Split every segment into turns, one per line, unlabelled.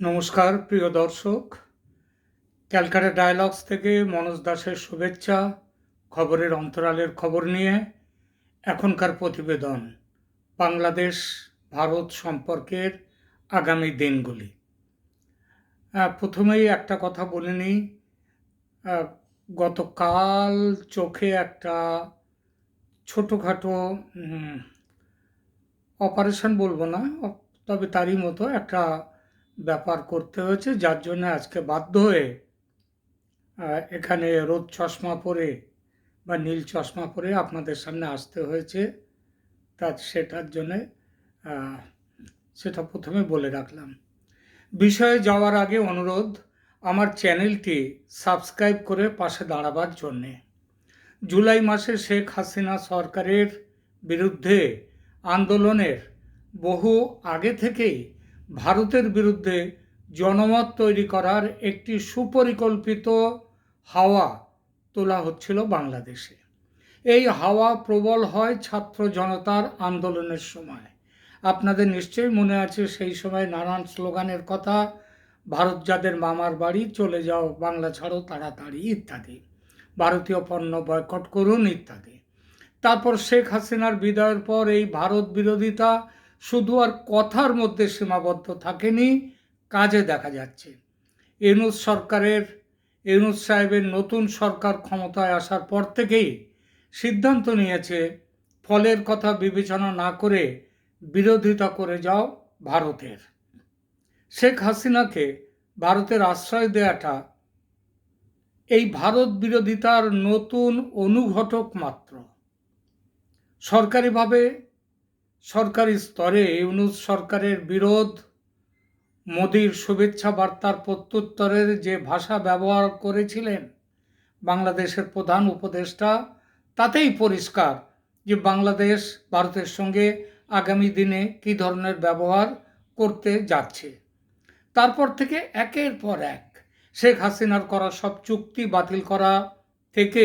নমস্কার, প্রিয় দর্শক। ক্যালকাটা ডায়ালগস থেকে মনোজ দাসের শুভেচ্ছা, খবরের অন্তরালের খবর নিয়ে এখনকার প্রতিবেদন, বাংলাদেশ, ভারত সম্পর্কের আগামী দিনগুলি। প্রথমেই একটা কথা বলে নিই। গতকাল চোখে একটা ছোটোখাটো অপারেশন বলব না, তবে তারই মতো একটা ব্যাপার করতে হয়েছে, যার জন্য আজকে বাধ্য হয়ে এখানে রোদ চশমা পরে বা নীল চশমা পরে আপনাদের সামনে আসতে হয়েছে। তা সেটার জন্যে সেটা প্রথমে বলে রাখলাম। বিষয়ে যাওয়ার আগে অনুরোধ, আমার চ্যানেলটি সাবস্ক্রাইব করে পাশে দাঁড়াবার জন্যে। জুলাই মাসে শেখ হাসিনা সরকারের বিরুদ্ধে আন্দোলনের বহু আগে থেকেই ভারতের বিরুদ্ধে জনমত তৈরি করার একটি সুপরিকল্পিত হাওয়া তোলা হচ্ছিল বাংলাদেশে। এই হাওয়া প্রবল হয় ছাত্র জনতার আন্দোলনের সময়। আপনাদের নিশ্চয়ই মনে আছে সেই সময় নানান স্লোগানের কথা, ভারত যাদের মামার বাড়ি, চলে যাও, বাংলা ছাড়ো তাড়াতাড়ি, ইত্যাদি। ভারতীয় পণ্য বয়কট করুন, ইত্যাদি। তারপর শেখ হাসিনার বিদায়ের পর এই ভারত বিরোধিতা শুধু আর কথার মধ্যে সীমাবদ্ধ থাকেনি, কাজে দেখা যাচ্ছে। ইউনুস সরকারের, ইউনুস সাহেবের নতুন সরকার ক্ষমতায় আসার পর থেকেই সিদ্ধান্ত নিয়েছে, ফলের কথা বিবেচনা না করে বিরোধিতা করে যাও ভারতের। শেখ হাসিনাকে ভারতের আশ্রয় দেয়াটা এই ভারত বিরোধিতার নতুন অনুঘটক মাত্র। সরকারিভাবে সরকারি স্তরে ইউনুস সরকারের বিরোধ, মোদির শুভেচ্ছা বার্তার প্রত্যুত্তরের যে ভাষা ব্যবহার করেছিলেন বাংলাদেশের প্রধান উপদেষ্টা, তাতেই পরিষ্কার যে বাংলাদেশ ভারতের সঙ্গে আগামী দিনে কী ধরনের ব্যবহার করতে যাচ্ছে। তারপর থেকে একের পর এক শেখ হাসিনার করা সব চুক্তি বাতিল করা থেকে,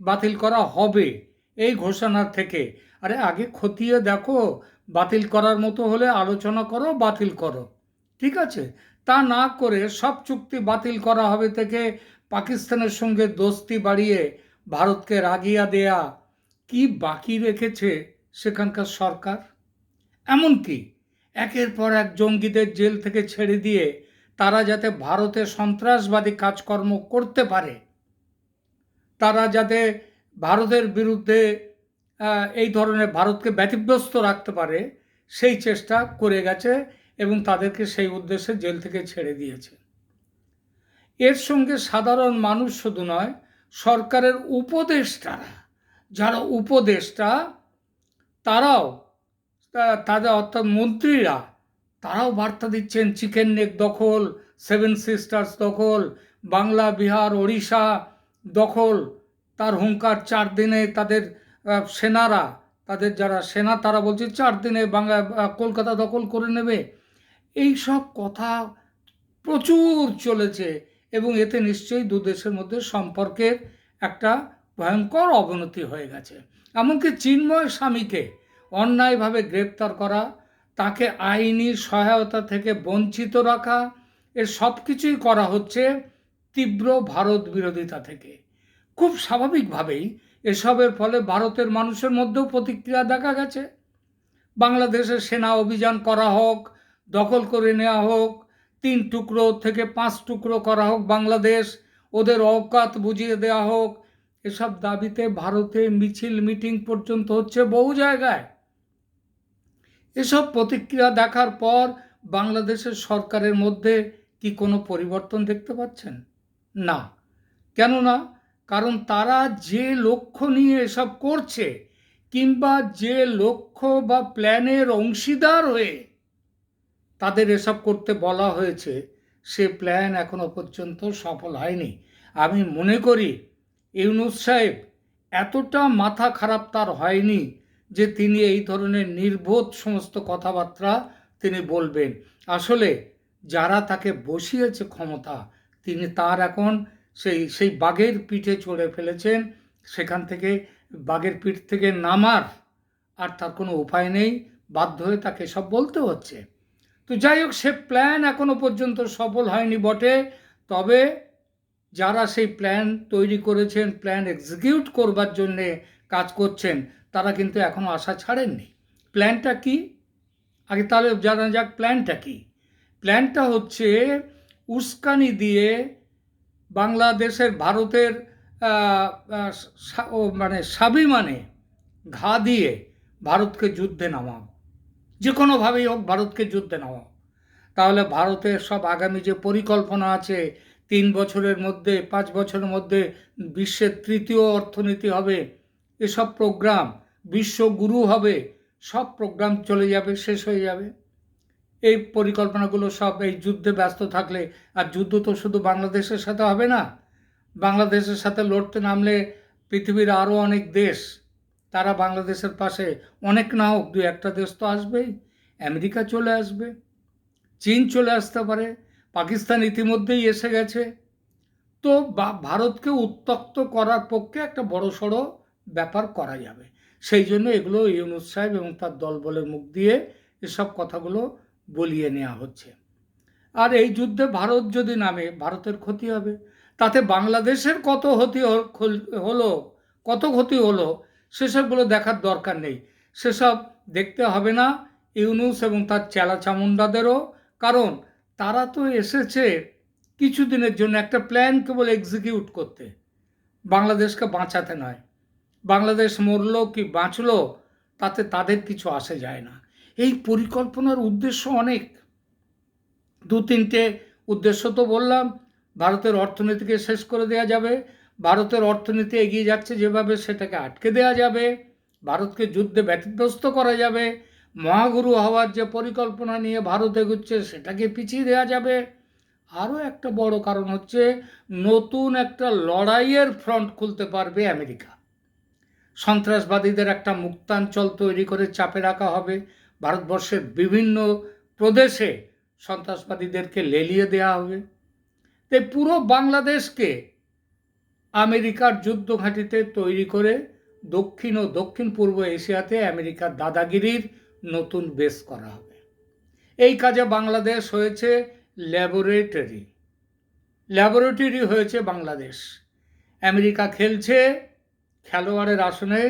বাতিল করা হবে এই ঘোষণা থেকে আরে আগে খতিয়ে দেখো, বাতিল করার মতো হলে আলোচনা করো, বাতিল করো। ঠিক আছে? তা না করে সব চুক্তি বাতিল করা হবে থেকে পাকিস্তানের সঙ্গে দোস্তি বাড়িয়ে ভারতকে রাগিয়া দেয়া কি বাকি রেখেছে সেখানকার সরকার? এমনকি একের পর এক জঙ্গিদের জেল থেকে ছেড়ে দিয়ে তারা যাতে ভারতে সন্ত্রাসবাদী কাজকর্ম করতে পারে, তারা যাতে ভারতের বিরুদ্ধে এই ধরনের ভারতকে ব্যতিব্যস্ত রাখতে পারে, সেই চেষ্টা করে গেছে এবং তাদেরকে সেই উদ্দেশ্যে জেল থেকে ছেড়ে দিয়েছে। এর সঙ্গে সাধারণ মানুষ শুধু নয়, সরকারের উপদেষ্টারা যারা উপদেষ্টা, তারাও তাদের অর্থাৎ মন্ত্রীরা, তারাও বার্তা দিচ্ছেন, চিকেন নেক দখল, সেভেন সিস্টার্স দখল, বাংলা, বিহার, ওড়িশা দখল, তার হুঙ্কার চার দিনে তাদের সেনারা, তাদের যারা সেনা, তারা বলছে চার দিনে বাংলা কলকাতা দখল করে নেবে। এই সব কথা প্রচুর চলেছে এবং এতে নিশ্চয়ই দু দেশের মধ্যে সম্পর্কের একটা ভয়ঙ্কর অবনতি হয়ে গেছে। এমনকি চিন্ময় স্বামীকে অন্যায়ভাবে গ্রেপ্তার করা, তাকে আইনি সহায়তা থেকে বঞ্চিত রাখা এর সব কিছুই করা হচ্ছে তীব্র ভারত বিরোধিতা থেকে। খুব স্বাভাবিকভাবেই এসবের ফলে ভারতের মানুষের মধ্যেও প্রতিক্রিয়া দেখা গেছে। বাংলাদেশের সেনা অভিযান করা হোক, দখল করে নেওয়া হোক, তিন টুকরো থেকে পাঁচ টুকরো করা হোক বাংলাদেশ, ওদের অকাত বুঝিয়ে দেওয়া হোক, এসব দাবিতে ভারতে মিছিল মিটিং পর্যন্ত হচ্ছে বহু জায়গায়। এসব প্রতিক্রিয়া দেখার পর বাংলাদেশের সরকারের মধ্যে কি কোনো পরিবর্তন দেখতে পাচ্ছেন? না। কেননা কারণ তারা যে লক্ষ্য নিয়ে এসব করছে কিংবা যে লক্ষ্য বা প্ল্যানের অংশীদার হয়ে তাদের এসব করতে বলা হয়েছে, সে প্ল্যান এখনও পর্যন্ত সফল হয়নি। আমি মনে করি ইউনুস সাহেব এতটা মাথা খারাপ তার হয়নি যে তিনি এই ধরনের নির্বোধ সমস্ত কথাবার্তা তিনি বলবেন। আসলে যারা তাকে বসিয়েছে ক্ষমতা, তিনি তার এখন সেই সেই বাঘের পিঠে চড়ে ফেলেছেন। সেখান থেকে বাঘের পিঠ থেকে নামার আর তার কোনো উপায় নেই, বাধ্য হয়ে তাকে সব বলতে হচ্ছে। তো যাই হোক, সে প্ল্যান এখনও পর্যন্ত সফল হয়নি বটে। তবে যারা সেই প্ল্যান তৈরি করেছেন, প্ল্যান এক্সিকিউট করবার জন্যে কাজ করছেন, তারা কিন্তু এখনও আশা ছাড়েননি। প্ল্যানটা কি? আগে তাহলে জানা যাক প্ল্যানটা কি। প্ল্যানটা হচ্ছে উস্কানি দিয়ে বাংলাদেশের ভারতের মানে স্বাভিমানে ঘা দিয়ে ভারতকে যুদ্ধে নামাও। যে কোনোভাবেই হোক ভারতকে যুদ্ধে নামাও। তাহলে ভারতের সব আগামী যে পরিকল্পনা আছে, তিন বছরের মধ্যে, পাঁচ বছরের মধ্যে বিশ্বের তৃতীয় অর্থনীতি হবে, এসব প্রোগ্রাম, বিশ্বগুরু হবে, সব প্রোগ্রাম চলে যাবে, শেষ হয়ে যাবে। এই পরিকল্পনাগুলো সব এই যুদ্ধে ব্যস্ত থাকলে, আর যুদ্ধ তো শুধু বাংলাদেশের সাথে হবে না। বাংলাদেশের সাথে লড়তে নামলে পৃথিবীর আরও অনেক দেশ, তারা বাংলাদেশের পাশে, অনেক না হোক, দু একটা দেশ তো আসবেই। আমেরিকা চলে আসবে, চীন চলে আসতে পারে, পাকিস্তান ইতিমধ্যেই এসে গেছে। তো ভারতকে উত্তক্ত করার পক্ষে একটা বড় সড়ো ব্যাপার করা যাবে। সেই জন্য এগুলো ইউনুস সাহেব এবং তার দলবলের মুখ দিয়ে এসব কথাগুলো বলিয়ে নেওয়া হচ্ছে। আর এই যুদ্ধে ভারত যদি নামে, ভারতের ক্ষতি হবে। তাতে বাংলাদেশের কত ক্ষতি হলো কত ক্ষতি হলো, সেসবগুলো দেখার দরকার নেই। সেসব দেখতে হবে না ইউনুস এবং তার চেলা চামুন্ডাদেরও কারণ তারা তো এসেছে কিছুদিনের জন্য একটা প্ল্যান কেবল এক্সিকিউট করতে। বাংলাদেশকে বাঁচাতে নয়। বাংলাদেশ মরলো কি বাঁচলো, তাতে তাদের কিছু আসে যায় না। এই পরিকল্পনার উদ্দেশ্য অনেক। দু তিনটে উদ্দেশ্য তো বললাম, ভারতের অর্থনীতিকে শেষ করে দেওয়া যাবে, ভারতের অর্থনীতি এগিয়ে যাচ্ছে যেভাবে সেটাকে আটকে দেওয়া যাবে, ভারতকে যুদ্ধে ব্যতিগ্রস্ত করা যাবে, মহাগুরু হওয়ার যে পরিকল্পনা নিয়ে ভারত এগুচ্ছে সেটাকে পিছিয়ে দেওয়া যাবে। আরও একটা বড় কারণ হচ্ছে, নতুন একটা লড়াইয়ের ফ্রন্ট খুলতে পারবে আমেরিকা। সন্ত্রাসবাদীদের একটা মুক্তাঞ্চল তৈরি করে চাপে রাখা হবে ভারতবর্ষের বিভিন্ন প্রদেশে সন্ত্রাসবাদীদেরকে লেলিয়ে দেওয়া হবে। তাই পুরো বাংলাদেশকে আমেরিকার যুদ্ধ ঘাঁটিতে তৈরি করে দক্ষিণ ও দক্ষিণ পূর্ব এশিয়াতে আমেরিকার দাদাগিরির নতুন বেস করা হবে। এই কাজে বাংলাদেশ হয়েছে ল্যাবরেটরি। ল্যাবরেটরি হয়েছে বাংলাদেশ। আমেরিকা খেলছে খেলোয়াড়ের আসনে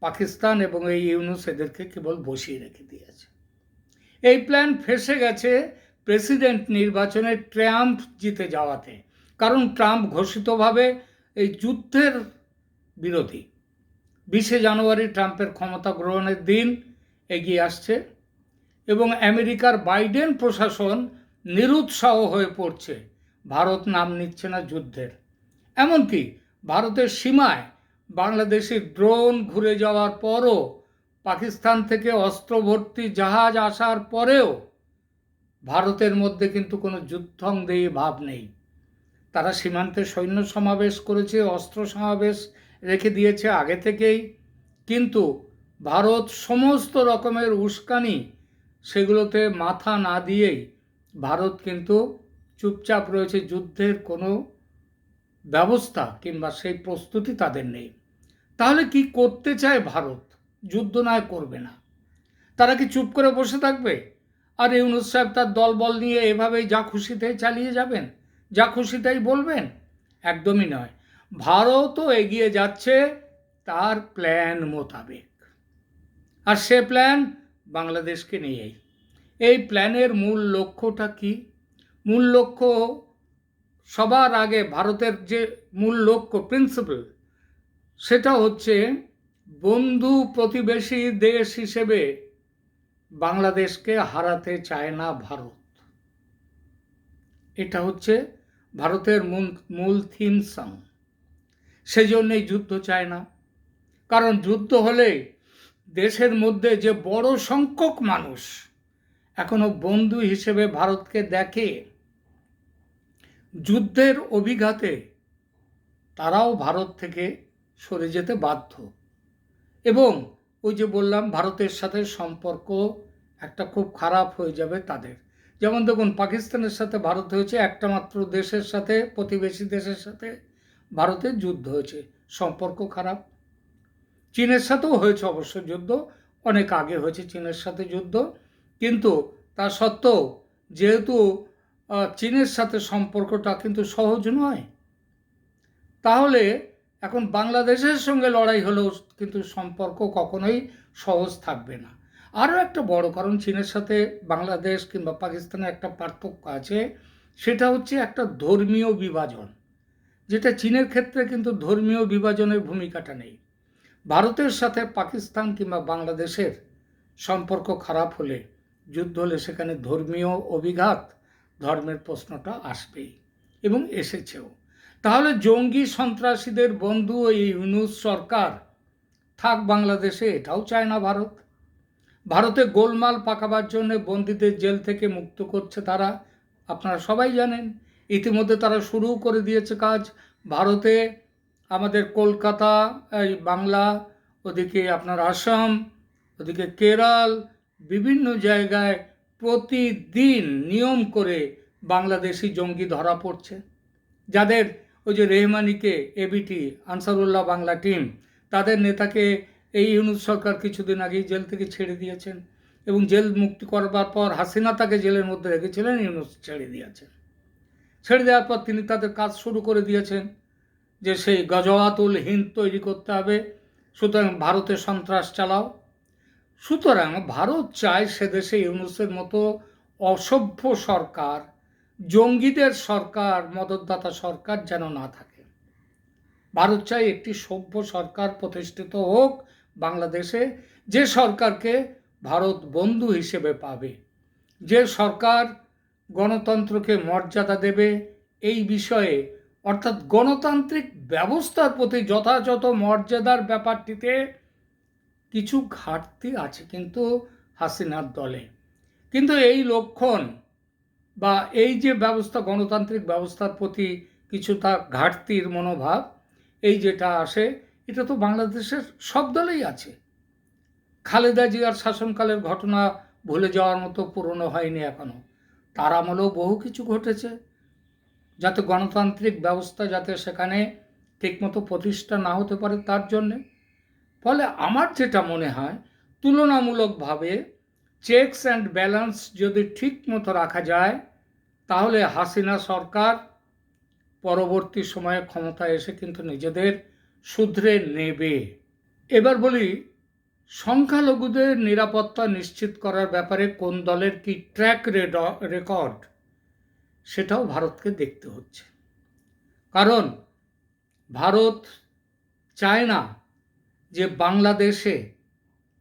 পাকিস্তান এবং এই ইউনুস এদেরকে কেবল বসিয়ে রেখে দিয়েছে। এই প্ল্যান ফেসে গেছে প্রেসিডেন্ট নির্বাচনে ট্রাম্প জিতে যাওয়াতে। কারণ ট্রাম্প ঘোষিতভাবে এই যুদ্ধের বিরোধী। বিশে জানুয়ারি ট্রাম্পের ক্ষমতা গ্রহণের দিন এগিয়ে আসছে এবং আমেরিকার বাইডেন প্রশাসন নিরুৎসাহ হয়ে পড়ছে। ভারত নাম নিচ্ছে না যুদ্ধের। এমনকি ভারতের সীমায় বাংলাদেশি ড্রোন ঘুরে যাওয়ার পরও পাকিস্তান থেকে অস্ত্র ভর্তি জাহাজ আসার পরেও ভারতের মধ্যে কিন্তু কোনো যুদ্ধংদেয়ী ভাব নেই। তারা সীমান্তে সৈন্য সমাবেশ করেছে, অস্ত্র সমাবেশ রেখে দিয়েছে আগে থেকেই। কিন্তু ভারত সমস্ত রকমের উস্কানি সেগুলোতে মাথা না দিয়েই ভারত কিন্তু চুপচাপ রয়েছে। যুদ্ধের কোনো ব্যবস্থা কিংবা সেই প্রস্তুতি তাদের নেই। তাহলে কি করতে চায় ভারত? যুদ্ধ নয়, করবে না। তারা কি চুপ করে বসে থাকবে? আর ইউনুস সাহেব তার দলবল নিয়ে এভাবেই যা খুশিতেই চালিয়ে যাবেন, যা খুশিতেই বলবেন, একদমই নয়। ভারতও এগিয়ে যাচ্ছে তার প্ল্যান মোতাবেক। আর সে প্ল্যান বাংলাদেশকে নিয়েই। এই প্ল্যানের মূল লক্ষ্যটা কি? মূল লক্ষ্য সবার আগে ভারতের যে মূল লক্ষ্য প্রিন্সিপাল সেটা হচ্ছে বন্ধু প্রতিবেশী দেশ হিসেবে বাংলাদেশকে হারাতে চায় না ভারত। এটা হচ্ছে ভারতের মূল মূল থিম সং। সেজন্যই যুদ্ধ চায় না। কারণ যুদ্ধ হলে দেশের মধ্যে যে বড় সংখ্যক মানুষ এখনও বন্ধু হিসেবে ভারতকে দেখে, যুদ্ধের অভিঘাতে তারাও ভারত থেকে সরে যেতে বাধ্য। এবং ওই যে বললাম, ভারতের সাথে সম্পর্ক একটা খুব খারাপ হয়ে যাবে তাদের। যেমন দেখুন, পাকিস্তানের সাথে ভারত হয়েছে, একটা মাত্র দেশের সাথে, প্রতিবেশী দেশের সাথে ভারতের যুদ্ধ হয়েছে। সম্পর্ক খারাপ। চীনের সাথেও হয়েছে অবশ্য যুদ্ধ, অনেক আগে হয়েছে চীনের সাথে যুদ্ধ। কিন্তু তা সত্ত্বেও যেহেতু চীনের সাথে সম্পর্কটা কিন্তু সহজ নয়, তাহলে এখন বাংলাদেশের সঙ্গে লড়াই হলেও কিন্তু সম্পর্ক কখনোই সহজ থাকবে না। আরও একটা বড় কারণ চীনের সাথে বাংলাদেশ কিংবা পাকিস্তানের একটা পার্থক্য আছে, সেটা হচ্ছে একটা ধর্মীয় বিভাজন, যেটা চীনের ক্ষেত্রে কিন্তু ধর্মীয় বিভাজনের ভূমিকাটা নেই। ভারতের সাথে পাকিস্তান কিংবা বাংলাদেশের সম্পর্ক খারাপ হলে, যুদ্ধ হলে সেখানে ধর্মীয় অভিঘাত ধর্মের প্রশ্নটা আসবেই এবং এসেছেও। তাহলে জঙ্গি সন্ত্রাসীদের বন্ধু এই ইউনুস সরকার। থাক বাংলাদেশে, এটাও চায় না ভারত। ভারতে গোলমাল পাকাবার জন্য বন্দীদের জেল থেকে মুক্ত করছে তারা। আপনারা সবাই জানেন, ইতিমধ্যে তারা শুরু করে দিয়েছে কাজ। ভারতে আমাদের কলকাতা, এই বাংলা, ওদিকে আপনার আসাম, ওদিকে কেরল, বিভিন্ন জায়গায় প্রতিদিন নিয়ম করে বাংলাদেশি জঙ্গি ধরা পড়ছে। যাদের ওই যে রেহমানিকে এবিটি আনসারুল্লাহ বাংলা টিম, তাদের নেতাকে এই ইউনুস সরকার কিছুদিন আগেই জেল থেকে ছেড়ে দিয়েছেন এবং জেল মুক্তি করবার পর হাসিনা তাকে জেলের মধ্যে রেখেছিলেন, ইউনুস ছেড়ে দিয়েছেন। ছেড়ে দেওয়ার পর তিনি তাদের কাজ শুরু করে দিয়েছেন যে সেই গজওয়াতুল হিন্দ তৈরি করতে হবে, সুতরাং ভারতে সন্ত্রাস চালাও। সুতরাং ভারত চায় সে দেশে ইউনুসের মতো অসভ্য সরকার জঙ্গিদের সরকার, মদতদাতা সরকার যেন না থাকে। ভারত চাই একটি সভ্য সরকার প্রতিষ্ঠিত হোক। বাংলাদেশে যে সরকারকে ভারত বন্ধু হিসেবে পাবে, যে সরকার গণতন্ত্রকে মর্যাদা দেবে, এই বিষয়ে, অর্থাৎ গণতান্ত্রিক ব্যবস্থার প্রতি যথাযথ মর্যাদার ব্যাপারটিতে কিছু ঘাটতি আছে কিন্তু হাসিনার দলে। কিন্তু এই লক্ষণ বা এই যে ব্যবস্থা, গণতান্ত্রিক ব্যবস্থার প্রতি কিছুটা ঘাটতির মনোভাব, এই যেটা আসে, এটা তো বাংলাদেশের সব দলেই আছে। খালেদা জিয়ার শাসনকালের ঘটনা ভুলে যাওয়ার মতো পুরনো হয়নি এখনও তার আমলেও বহু কিছু ঘটেছে। যাতে গণতান্ত্রিক ব্যবস্থা যাতে সেখানে ঠিকমতো প্রতিষ্ঠা না হতে পারে তার জন্যে। ফলে আমার যেটা মনে হয়, তুলনামূলকভাবে চেকস অ্যান্ড ব্যালেন্স যদি ঠিক মতো রাখা যায় তাহলে হাসিনা সরকার পরবর্তী সময়ে ক্ষমতায় এসে কিন্তু নিজেদের শুধরে নেবে। এবার বলি, সংখ্যালঘুদের নিরাপত্তা নিশ্চিত করার ব্যাপারে কোন দলের কি ট্র্যাক রেকর্ড সেটাও ভারতকে দেখতে হচ্ছে। কারণ ভারত চায় না যে বাংলাদেশে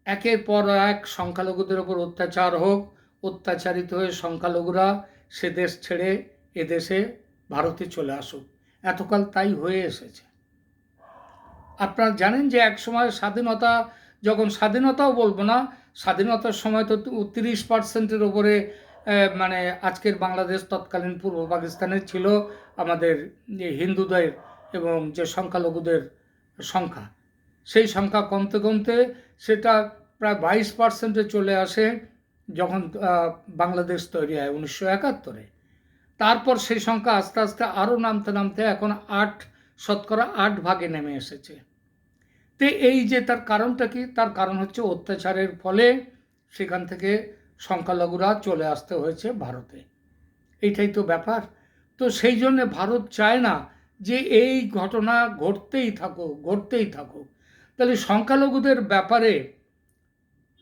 একের পর এক সংখ্যালঘুদের ওপর অত্যাচার হোক, অত্যাচারিত হয়ে সংখ্যালঘুরা সে দেশ ছেড়ে এদেশে ভারতে চলে আসুক। এতকাল তাই হয়ে এসেছে। আপনারা জানেন যে এক সময় স্বাধীনতা, যখন স্বাধীনতাও বলব না, স্বাধীনতার সময় তো তিরিশ পার্সেন্টের ওপরে মানে আজকের বাংলাদেশ তৎকালীন পূর্ব পাকিস্তানের ছিল আমাদের যে হিন্দুদের এবং যে সংখ্যালঘুদের সংখ্যা। সেই সংখ্যা কমতে কমতে সেটা প্রায় বাইশ পার্সেন্টে চলে আসে। যখন বাংলাদেশ তৈরি হয় উনিশশো একাত্তরে। তারপর সেই সংখ্যা আস্তে আস্তে আরও নামতে নামতে এখন আট, শতকরা আট ভাগে নেমে এসেছে। তো এই যে তার কারণটা কি? তার কারণ হচ্ছে অত্যাচারের ফলে সেখান থেকে সংখ্যালঘুরা চলে আসতে হয়েছে ভারতে। এইটাই তো ব্যাপার। তো সেই জন্যে ভারত চায় না যে এই ঘটনা ঘটতেই থাকুক ঘটতেই থাকুক। তাহলে সংখ্যালঘুদের ব্যাপারে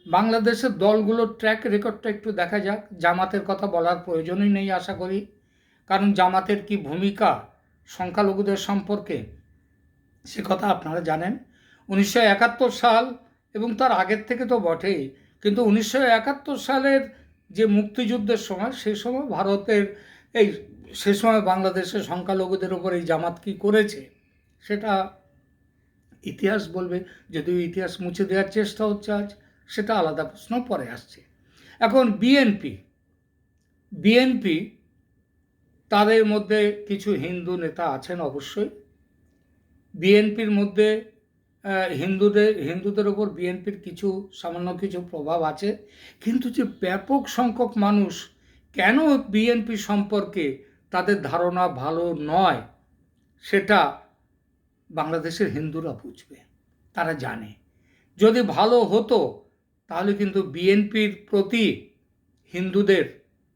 বাংলাদেশের দলগুলোর ট্র্যাক রেকর্ডটা একটু দেখা যাক। জামাতের কথা বলার প্রয়োজনই নেই আশা করি। কারণ জামাতের কি ভূমিকা, সংখ্যালঘুদের সম্পর্কে সে কথা আপনারা জানেন। উনিশশো একাত্তর সাল এবং তার আগের থেকে তো বটেই। কিন্তু উনিশশো একাত্তর সালের যে মুক্তিযুদ্ধের সময়, সে সময় ভারতের এই, সে সময় বাংলাদেশের সংখ্যালঘুদের ওপর এই জামাত কী করেছে, সেটা ইতিহাস বলবে। যদিও ইতিহাস মুছে দেওয়ার চেষ্টা হচ্ছে আজ। সেটা আলাদা প্রশ্ন পরে আসছে। এখন বিএনপি বিএনপি তাদের মধ্যে কিছু হিন্দু নেতা আছেন অবশ্যই। বিএনপির মধ্যে হিন্দুদের হিন্দুদের ওপর বিএনপির কিছু, সামান্য কিছু প্রভাব আছে। কিন্তু যে ব্যাপক সংখ্যক মানুষ কেন বিএনপি সম্পর্কে তাদের ধারণা ভালো নয়, সেটা বাংলাদেশের হিন্দুরা বুঝবে, তারা জানে। যদি ভালো হতো তাহলে কিন্তু বিএনপির প্রতি হিন্দুদের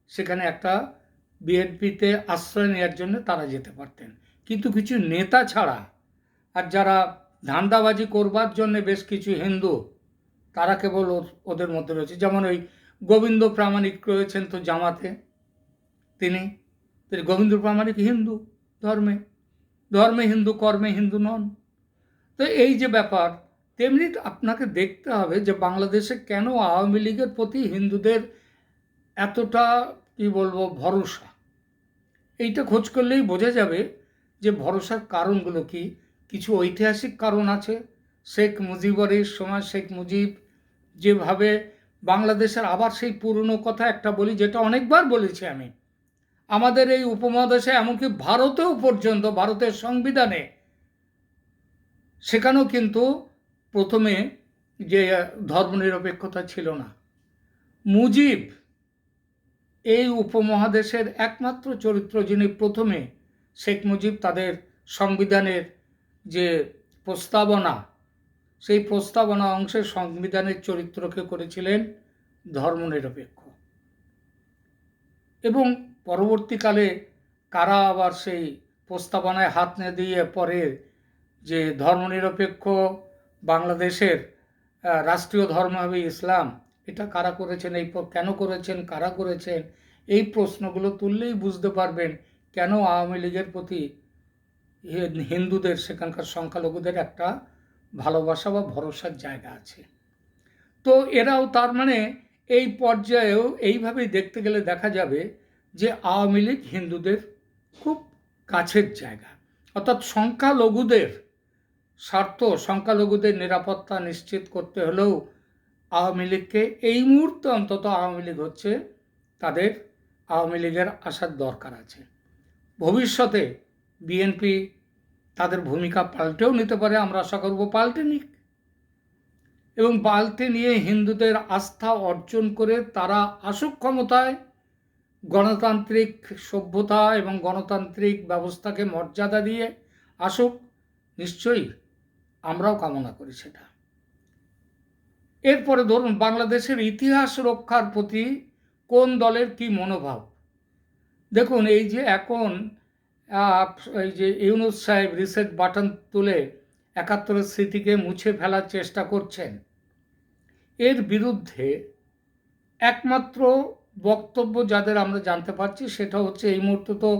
সেখানে একটা বিএনপিতে আশ্রয় নেওয়ার জন্য তারা যেতে পারতেন। কিন্তু কিছু নেতা ছাড়া আর যারা ধান্দাবাজি করবার জন্য বেশ কিছু হিন্দু, তারা কেবল ওদের মধ্যে রয়েছে। যেমন ওই গোবিন্দ প্রামাণিক রয়েছেন তো জামাতে, তিনি। তিনি গোবিন্দ প্রামাণিক হিন্দু ধর্মে। ধর্মে হিন্দু, কর্মে হিন্দু নন। তো এই যে ব্যাপার তেমনি আপনাকে দেখতে হবে যে বাংলাদেশে কেন আওয়ামী লীগের প্রতি হিন্দুদের এতটা, কি বলব, ভরসা? এইটা খোঁজ করলেই বোঝা যাবে যে ভরসার কারণগুলো কি। কিছু ঐতিহাসিক কারণ আছে। শেখ মুজিবরের সময় শেখ মুজিব যেভাবে বাংলাদেশের আবার সেই পুরনো কথা একটা বলি, যেটা অনেকবার বলেছি আমি। আমাদের এই উপমহাদেশে এমনকি ভারতেও পর্যন্ত, ভারতের সংবিধানে, সেখানেও কিন্তু প্রথমে যে ধর্মনিরপেক্ষতা ছিল না। মুজিব এই উপমহাদেশের একমাত্র চরিত্র যিনি প্রথমে শেখ মুজিব তাদের সংবিধানের যে প্রস্তাবনা, সেই প্রস্তাবনা অংশে সংবিধানের চরিত্রকে করেছিলেন ধর্মনিরপেক্ষ। এবং পরবর্তীকালে কারা আবার সেই প্রস্তাবনায় হাত না দিয়ে পরে যে ধর্মনিরপেক্ষ বাংলাদেশের রাষ্ট্রীয় ধর্ম হবে ইসলাম। এটা কারা করেছেন, এই কেন করেছেন, কারা করেছেন, এই প্রশ্নগুলো তুললেই বুঝতে পারবেন কেন আওয়ামী লীগের প্রতি হিন্দুদের, সেখানকার সংখ্যালঘুদের একটা ভালোবাসা বা ভরসার জায়গা আছে। তো এরাও তার মানে এই পর্যায়েও এইভাবেই দেখতে গেলে দেখা যাবে যে আওয়ামী লীগ হিন্দুদের খুব কাছের জায়গা। অর্থাৎ সংখ্যালঘুদের স্বার্থ সংখ্যালঘুদের নিরাপত্তা নিশ্চিত করতে হলেও আওয়ামী লীগকে এই মুহূর্তে অন্তত আওয়ামী লীগ হচ্ছে তাদের আওয়ামী লীগের আসার দরকার আছে। ভবিষ্যতে বিএনপি তাদের ভূমিকা পাল্টেও নিতে পারে, আমরা আশা করব পাল্টে নিক। এবং পাল্টে নিয়ে হিন্দুদের আস্থা অর্জন করে তারা আসুক ক্ষমতায়, গণতান্ত্রিক সভ্যতা এবং গণতান্ত্রিক ব্যবস্থাকে মর্যাদা দিয়ে আসুক, নিশ্চয়ই আমরাও কামনা করি সেটা। এরপরে ধরুন বাংলাদেশের ইতিহাস রক্ষার প্রতি কোন দলের কি মনোভাব? দেখুন, এই যে এখন এই যে ইউনুস সাহেব রিসেট বাটন তুলে একাত্তরের স্মৃতিকে মুছে ফেলার চেষ্টা করছেন, এর বিরুদ্ধে একমাত্র বক্তব্য যাদের আমরা জানতে পারছি সেটা হচ্ছে এই মুহূর্তে তো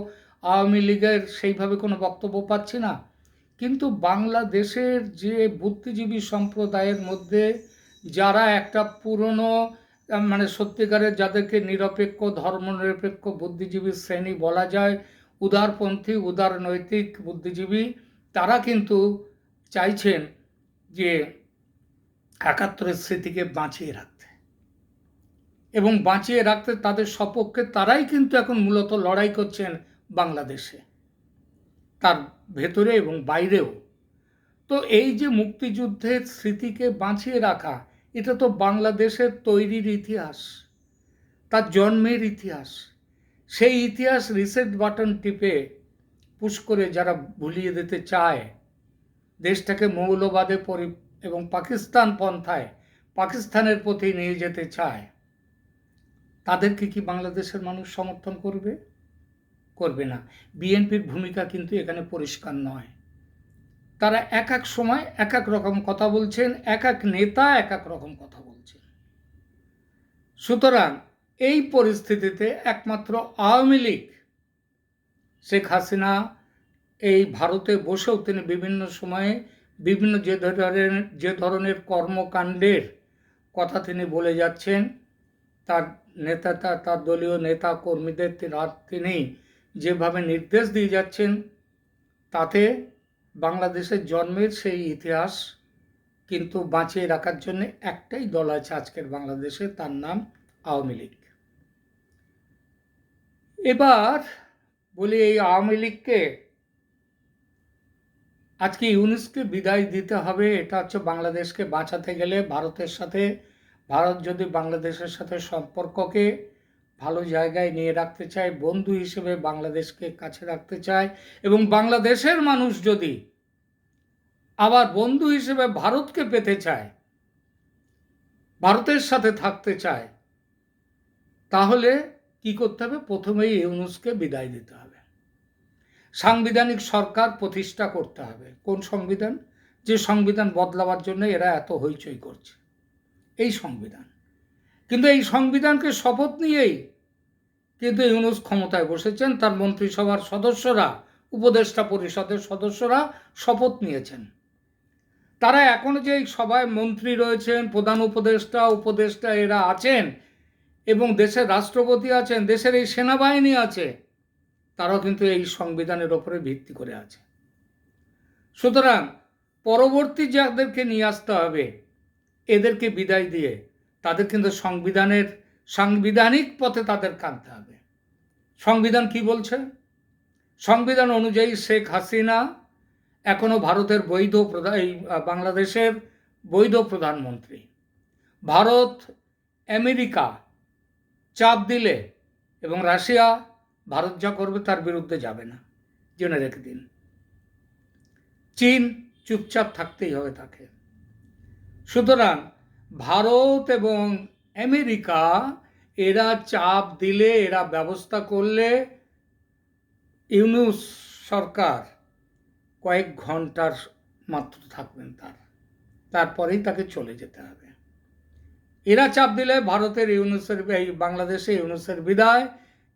আওয়ামী লীগের সেইভাবে কোনো বক্তব্য পাচ্ছি না। কিন্তু বাংলাদেশের যে বুদ্ধিজীবী সম্প্রদায়ের মধ্যে যারা একটা পুরনো মানে সত্যিকারের যাদেরকে নিরপেক্ষ, ধর্মনিরপেক্ষ বুদ্ধিজীবী শ্রেণি বলা যায়, উদারপন্থী, উদারনৈতিক বুদ্ধিজীবী, তারা কিন্তু চাইছেন যে একাত্তরের স্মৃতিকে বাঁচিয়ে রাখতে। এবং বাঁচিয়ে রাখতে তাদের সপক্ষে তারাই কিন্তু এখন মূলত লড়াই করছেন বাংলাদেশে। তার ভেতরে এবং বাইরেও। তো এই যে মুক্তিযুদ্ধের স্মৃতিকে বাঁচিয়ে রাখা, এটা তো বাংলাদেশের তৈরির ইতিহাস, তার জন্মের ইতিহাস। সেই ইতিহাস রিসেট বাটন টিপে পুশ করে যারা ভুলিয়ে দিতে চায়, দেশটাকে মৌলবাদে পরি, এবং পাকিস্তান পন্থায়, পাকিস্তানের প্রতি নিয়ে যেতে চায়, তাদেরকে কি বাংলাদেশের মানুষ সমর্থন করবে? করবে না। বিএনপির ভূমিকা কিন্তু এখানে পরিষ্কার নয়। তারা এক এক সময় এক এক রকম কথা বলছেন, এক এক নেতা এক এক রকম কথা বলছেন। সুতরাং এই পরিস্থিতিতে একমাত্র আওয়ামী লীগ, শেখ হাসিনা, এই ভারতে বসেও তিনি বিভিন্ন সময়ে বিভিন্ন যে ধরনের যে ধরনের কর্মকাণ্ডের কথা তিনি বলে যাচ্ছেন, তার নেতা, তার দলীয় নেতা কর্মীদের তিনি যেভাবে নির্দেশ দিয়ে যাচ্ছেন, তাতে বাংলাদেশের জন্মের সেই ইতিহাস কিন্তু বাঁচিয়ে রাখার জন্য একটাই দল আছে আজকের বাংলাদেশে, তার নাম আওয়ামী লীগ। এবার বলি এই আওয়ামী লীগকে, আজকে ইউনিসকে বিদায় দিতে হবে, এটা হচ্ছে বাংলাদেশকে বাঁচাতে গেলে ভারতের সাথে, ভারত যদি বাংলাদেশের সাথে সম্পর্ককে ভালো জায়গায় নিয়ে রাখতে চায়, বন্ধু হিসেবে বাংলাদেশকে কাছে রাখতে চায় এবং বাংলাদেশের মানুষ যদি আবার বন্ধু হিসেবে ভারতকে পেতে চায়, ভারতের সাথে থাকতে চায়, তাহলে কি করতে হবে? প্রথমেই ইউনুসকে বিদায় দিতে হবে। সাংবিধানিক সরকার প্রতিষ্ঠা করতে হবে। কোন সংবিধান? যে সংবিধান বদলাবার জন্য এরা এত হইচই করছে। এই সংবিধান। কিন্তু এই সংবিধানকে শপথ নিয়েই কিন্তু ইউনুস ক্ষমতায় বসেছেন, তার মন্ত্রিসভার সদস্যরা, উপদেষ্টা পরিষদের সদস্যরা শপথ নিয়েছেন। তারা এখনও যে সবাই মন্ত্রী রয়েছেন, প্রধান উপদেষ্টা উপদেষ্টা এরা আছেন এবং দেশের রাষ্ট্রপতি আছেন, দেশের এই সেনাবাহিনী আছে, তারাও কিন্তু এই সংবিধানের ওপরে ভিত্তি করে আছে। সুতরাং পরবর্তী যাদেরকে নিয়ে আসতে হবে, এদেরকে বিদায় দিয়ে তাদের কিন্তু সংবিধানের সাংবিধানিক পথে তাদের কাঁদতে হবে। সংবিধান কি বলছে? সংবিধান অনুযায়ী শেখ হাসিনা এখনও ভারতের বৈধ প্রধান বাংলাদেশের বৈধ প্রধানমন্ত্রী। ভারত, আমেরিকা চাপ দিলে এবং রাশিয়া ভারত যা করবে তার বিরুদ্ধে যাবে না। জেনে রেখে দিন। চীন চুপচাপ থাকতেই হবে তাকে। সুতরাং ভারত এবং আমেরিকা, এরা চাপ দিলে, এরা ব্যবস্থা করলে ইউনুস সরকার কয়েক ঘণ্টার মাত্র থাকবেন তার। তারপরেই তাকে চলে যেতে হবে। এরা চাপ দিলে ভারতের ইউনুসের, এই বাংলাদেশে ইউনুসের বিদায়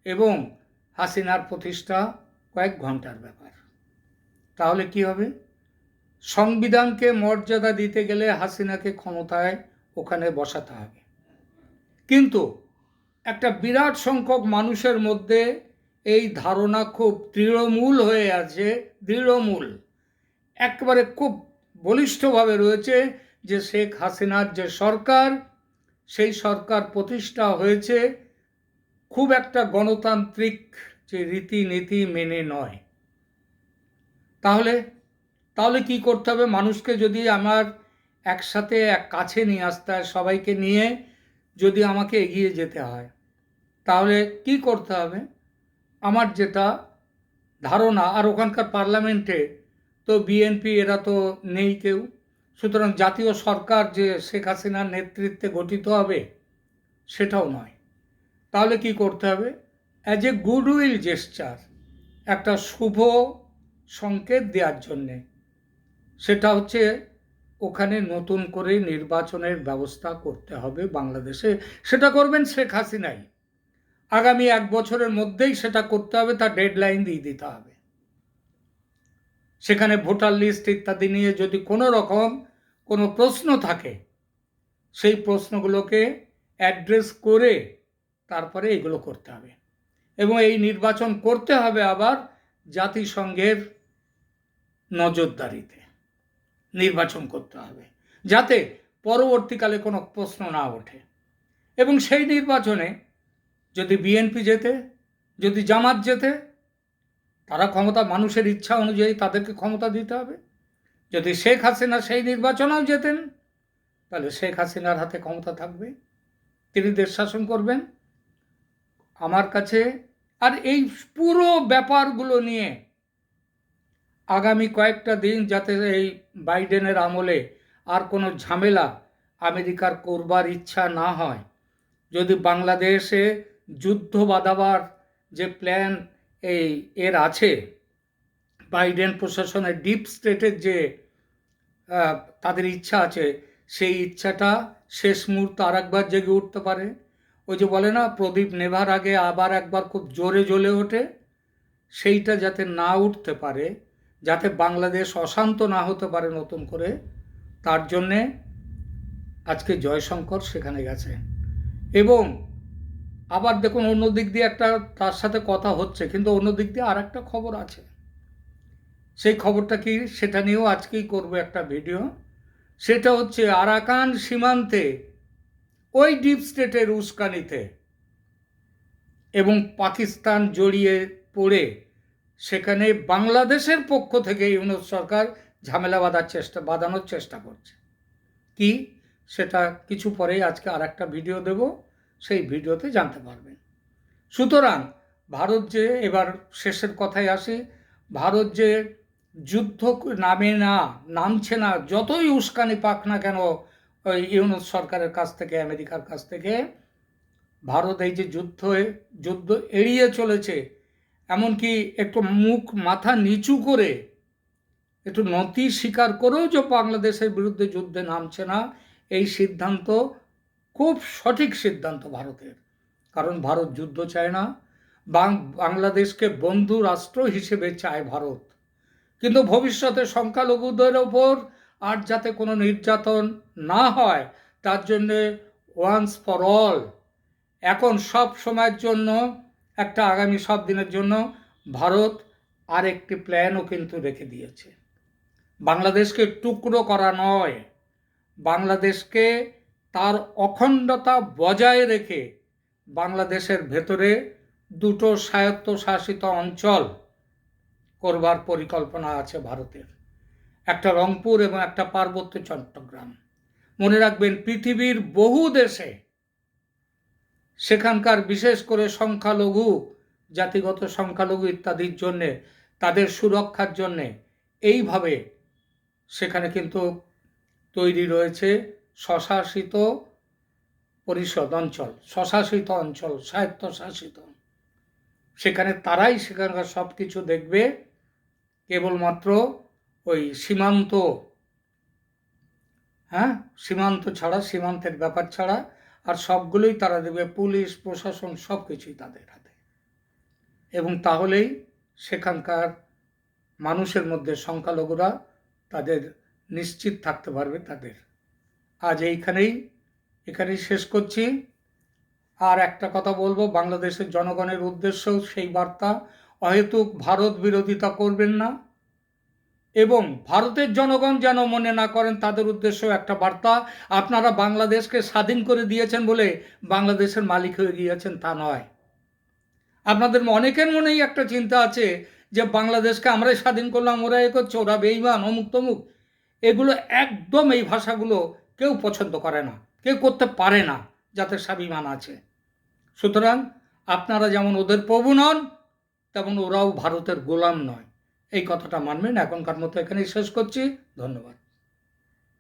এবং হাসিনার প্রতিষ্ঠা কয়েক ঘণ্টার ব্যাপার। তাহলে কি হবে? সংবিধানকে মর্যাদা দিতে গেলে হাসিনাকে ক্ষমতায় ওখানে বসাতে হবে। কিন্তু একটা বিরাট সংখ্যক মানুষের মধ্যে এই ধারণা খুব দৃঢ়মূল হয়ে আছে, দৃঢ়মূল। একবারে খুব বলিষ্ঠভাবে রয়েছে যে শেখ হাসিনার যে সরকার, সেই সরকার প্রতিষ্ঠা হয়েছে খুব একটা গণতান্ত্রিক যে রীতিনীতি মেনে নয়। তাহলে তাহলে কি করতে হবে? মানুষকে যদি আমার একসাথে এক কাছে নিয়ে আসতে হয়, সবাইকে নিয়ে যদি আমাকে এগিয়ে যেতে হয়, তাহলে কি করতে হবে? আমার যেটা ধারণা, আর ওখানকার পার্লামেন্টে তো বিএনপি এরা তো নেই কেউ। সুতরাং জাতীয় সরকার যে শেখ হাসিনার নেতৃত্বে গঠিত হবে, সেটাও নয়। তাহলে কি করতে হবে? অ্যাজ এ গুডউইল জেস্টার একটা শুভ সংকেত দেওয়ার জন্যে। সেটা হচ্ছে ওখানে নতুন করে নির্বাচনের ব্যবস্থা করতে হবে বাংলাদেশে। সেটা করবেন শেখ হাসিনাই। আগামী এক বছরের মধ্যেই সেটা করতে হবে, তার ডেডলাইন দিয়ে দিতে হবে। সেখানে ভোটার লিস্ট ইত্যাদি নিয়ে যদি কোনো রকম কোনো প্রশ্ন থাকে, সেই প্রশ্নগুলোকে অ্যাড্রেস করে তারপরে এগুলো করতে হবে। এবং এই নির্বাচন করতে হবে আবার জাতিসংঘের নজরদারিতে। নির্বাচন করতে হবে, যাতে পরবর্তীকালে কোনো প্রশ্ন না ওঠে। এবং সেই নির্বাচনে যদি বিএনপি যেতে যদি জামাত যেতে তারা ক্ষমতা, মানুষের ইচ্ছা অনুযায়ী তাদেরকে ক্ষমতা দিতে হবে। যদি শেখ হাসিনা সেই নির্বাচনেও যেতেন তাহলে শেখ হাসিনার হাতে ক্ষমতা থাকবে, তিনি দেশ শাসন করবেন। আমার কাছে আর এই পুরো ব্যাপারগুলো নিয়ে আগামী কয়েকটা দিন যাতে এই বাইডেনের আমলে আর কোনো ঝামেলা আমেরিকার করবার ইচ্ছা না হয়। যদি বাংলাদেশে যুদ্ধ বাঁধাবার যে প্ল্যান এই এর আছে, বাইডেন প্রশাসনের ডিপ স্টেটের যে তাদের ইচ্ছা আছে, সেই ইচ্ছাটা শেষ মুহূর্তে আর একবার জেগে উঠতে পারে। ওই যে বলে না, প্রদীপ নেভার আগে আবার একবার খুব জোরে জ্বলে ওঠে, সেইটা যাতে না উঠতে পারে যাতে বাংলাদেশ অশান্ত না হতে পারে নতুন করে, তার জন্যে আজকে জয়শঙ্কর সেখানে গেছে। এবং আবার দেখুন অন্য দিক দিয়ে একটা তার সাথে কথা হচ্ছে, কিন্তু অন্য দিক দিয়ে আর একটা খবর আছে। সেই খবরটা কি, সেটা নিয়েও আজকেই করব একটা ভিডিও। সেটা হচ্ছে আরাকান সীমান্তে, ওই ডিপ স্টেটের উস্কানিতে এবং পাকিস্তান জড়িয়ে পড়ে সেখানে বাংলাদেশের পক্ষ থেকে ইউনুস সরকার ঝামেলা বাঁধার চেষ্টা, বাঁধানোর চেষ্টা করছে। কি? সেটা কিছু পরেই আজকে আর একটা ভিডিও দেব, সেই ভিডিওতে জানতে পারবেন। সুতরাং ভারত যে এবার শেষের কথায় আসি, ভারত যে যুদ্ধ নামে না, নামছে না, যতই উস্কানি পাক না কেন ওই ইউনুস সরকারের কাছ থেকে, আমেরিকার কাছ থেকে, ভারত এই যে যুদ্ধ যুদ্ধ এড়িয়ে চলেছে এমনকি একটু মুখ, মাথা নিচু করে একটু নতি স্বীকার করেও যে বাংলাদেশের বিরুদ্ধে যুদ্ধে নামছে না, এই সিদ্ধান্ত খুব সঠিক সিদ্ধান্ত ভারতের। কারণ ভারত যুদ্ধ চায় না বাংলাদেশকে বন্ধু রাষ্ট্র হিসেবে চায় ভারত। কিন্তু ভবিষ্যতে সংখ্যালঘুদের ওপর আর যাতে কোনো নির্যাতন না হয়, তার জন্যে ওয়ান্স ফর অল। এখন সব সময়ের জন্য একটা আগামী সব দিনের জন্য ভারত আর একটি প্ল্যানও কিন্তু রেখে দিয়েছে। বাংলাদেশকে টুকরো করা নয়। বাংলাদেশকে তার অখণ্ডতা বজায় রেখে বাংলাদেশের ভেতরে দুটো স্বায়ত্তশাসিত অঞ্চল করবার পরিকল্পনা আছে ভারতের। একটা রংপুর এবং একটা পার্বত্য চট্টগ্রাম। মনে রাখবেন পৃথিবীর বহু দেশে সেখানকার বিশেষ করে সংখ্যালঘু, জাতিগত সংখ্যালঘু ইত্যাদির জন্যে, তাদের সুরক্ষার জন্যে এইভাবে সেখানে কিন্তু তৈরি রয়েছে স্বশাসিত পরিষদ অঞ্চল, স্বশাসিত অঞ্চল, স্বায়ত্তশাসিত। সেখানে তারাই সেখানকার সব কিছু দেখবে। কেবলমাত্র ওই সীমান্ত হ্যাঁ? সীমান্ত ছাড়া, সীমান্তের ব্যাপার ছাড়া আর সবগুলোই তারা দেবে পুলিশ, প্রশাসন সব কিছুই তাদের হাতে। এবং তাহলেই সেখানকার মানুষের মধ্যে সংখ্যালঘুরা তাদের নিশ্চিত থাকতে পারবে তাদের। আজ এইখানেই, এখানেই শেষ করছি। আর একটা কথা বলব, বাংলাদেশের জনগণের উদ্দেশ্য সেই বার্তা, অহেতুক ভারত বিরোধিতা করবেন না। এবং ভারতের জনগণ যেন মনে না করেন তাদের উদ্দেশ্য একটা বার্তা, আপনারা বাংলাদেশকে স্বাধীন করে দিয়েছেন বলে বাংলাদেশের মালিক হয়ে গিয়েছেন তা নয়। আপনাদের অনেকের মনেই একটা চিন্তা আছে যে বাংলাদেশকে আমরাই স্বাধীন করলাম, ওরা এ করছে ওরা বেইমান অমুক তমুক। এগুলো একদম এই ভাষাগুলো কেউ পছন্দ করে না, কেউ করতে পারে না, যাতে স্বাভিমান আছে। সুতরাং আপনারা যেমন ওদের প্রভু নন, তেমন ওরাও ভারতের গোলাম নয়। এই কথাটা মানবেন এখনকার মতো এখানেই শেষ করছি। ধন্যবাদ।